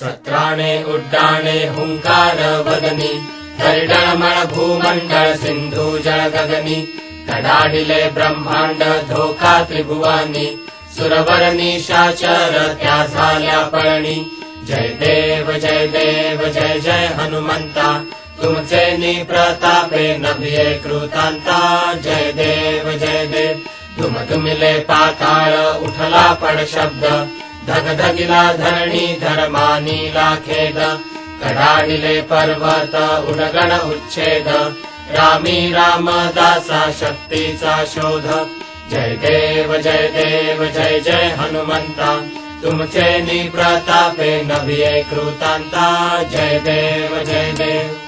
सत्राणे उड्डाणे हुङ्कार वदनि हरिडळमळ भूमंडळ सिन्धु जळ गगनि कडाडिले ब्रह्माण्ड धोका त्रिभुवानी सुरवर निशाचर त्या झाल्या पळणी जय देव जय देव जय जय हनुमंता तुमचे निप्रतापे नभिये कृतांता जय देव जय देव तुम तुमिले पाताळ उठला पड शब्द धग धगिला धरणी धर्मानीला खेद कडाडिले पर्वत उडगण उच्छेद. रामी रामदासा शक्तीचा शोध. जय देव जय देव जय जय हनुमंता. तुमचे निप्रतापे नभिये कृतांता. जय देव जय देव.